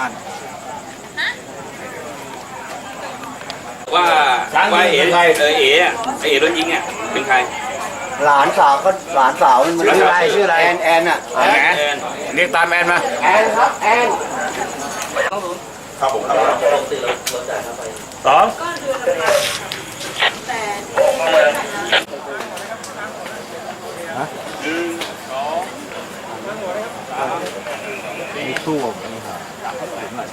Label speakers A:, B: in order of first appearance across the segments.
A: อ่าน
B: ว่าว่าเอ๋เออเอ๋อะไอเอ๋โดนยิงอะเป็นใคร
C: หลานสาวก็หลานสาวมัน
A: ชื่ออะไรชื่ออะไร
C: แอนแอนอะ
B: แอนแอน
A: เรียกตามแอนมา
C: แอนครับแอน
A: สอง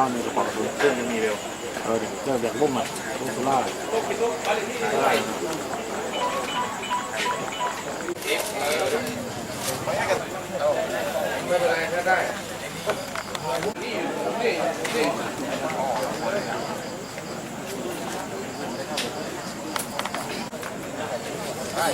A: า
D: วในกระเป๋าคุณเครื่องยังมีเร็วเออเดี๋ยวเดี๋ยวแบบร่มอะร่ม con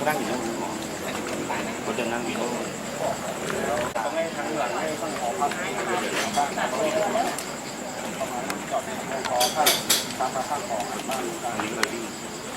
D: có đang nghỉ
B: không? Có Trần đang nghỉ không? Những người đi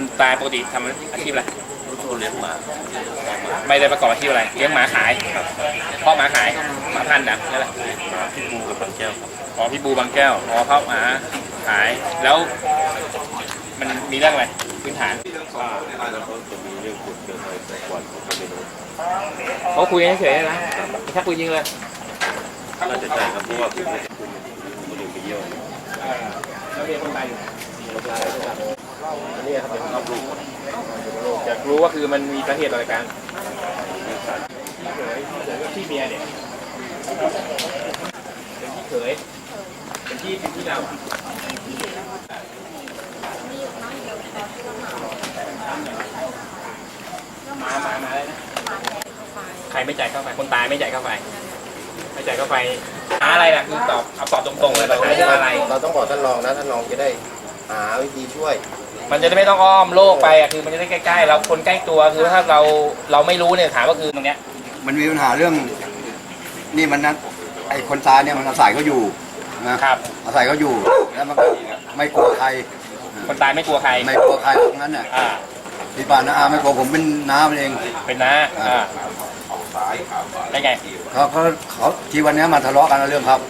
B: คนตายปกติทำอาชีพอะไรเลี้ยงหมาไม่ได้ประกอบอาชีพอะไรเลี้ยงหมาขายเพาะหมาขายหมาพันธุ์นะนั่นแหละ
E: พี่บูกับบางแก้วครับ
B: อ๋อพี่บูบางแก้วอ๋อเพาะหมาขายแล้ว มันมีเรื่องอะไรพื้นฐาน
E: จะมีเรื่องขุดเกิดอะไรแต่ก่อนผมก็ไม่รู้
B: เขาคุยกันเฉยๆนะชักปืนยิงเลย
E: น่าจะใช่ครับเพราะว่าผมไม่ได้คุยผมเรียนไปเยี่ยม
B: แล้วเรียนคนตายอยู่
D: นี่ ครับเดี๋ยวรับลูก
B: อยากรู้ว่าคือมันมีสาเหตุอะไรกันพี่เขยพี่เขยกับพี่เมียเนี่ยเป็นพี่เขยเป็นพี่เป็นพี่เราอะมามามาเลยนะใครไม่จ่ายค่าไฟคนตายไม่จ่ายค่าไฟไม่จ่ายค่าไฟหาอะไรล่ะคือตอบเอาตอบตรงๆเลยปัญหาเรื่องอะไร
C: เราต้องบอกท่านรองนะท่านรองจะได้ หาวิธีช่วย
B: มันจะได้ไม่ต้องอ้อมโลกไปอะคือมันจะได้ใกล้ๆเราคนใกล้ตัวคือถ้าเราเราไม่รู้เนี่ยถามว่าคือตรงเนี้ย
C: มันมีปัญหาเรื่อง นี่มันนั้นไอ้คนตายเนี่ยมันอาศัยเขาอยู่นะครับ อาศัยเขาอยู่แล้วมันก็ไม่กลัวใคร
B: คนตายไม่กลัวใคร
C: ไม่กลัวใครทั้งนั้นน่ะ
B: อ่า
C: ที่บ้านนะอาไม่กลัวผมเป็นน้ามันเอง
B: เป็นนะอ่า ได้ไง
C: เขาเขาเขาที่วันเนี้ยมาทะเลาะกันเรื่องครับ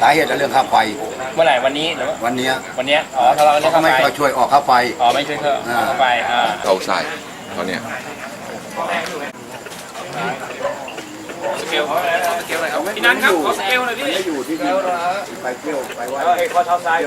C: สาเหตุเรื่องค่าไฟ
B: เมื่อไหร่วันนี้หรือว่า
C: วันเนี้ย
B: วันเนี้ยอ๋อทะเลาะกันเรื่
C: เขา
B: อง
C: ก็
B: ค่า
C: ไม่
B: ไฟ
C: ค่อยช่วยออกค่าไฟ
B: อ๋อไม่ช่วยเขา
C: อ่า
B: เข้าไปอ่า
F: เขาใส่ตอนเนี้ย
B: สเกลพี่นันครับขอสเกลหน่อยพี่
C: อยู่ที่ไปเที่ยวไปวัด
B: เออข้อเท้าซ้าย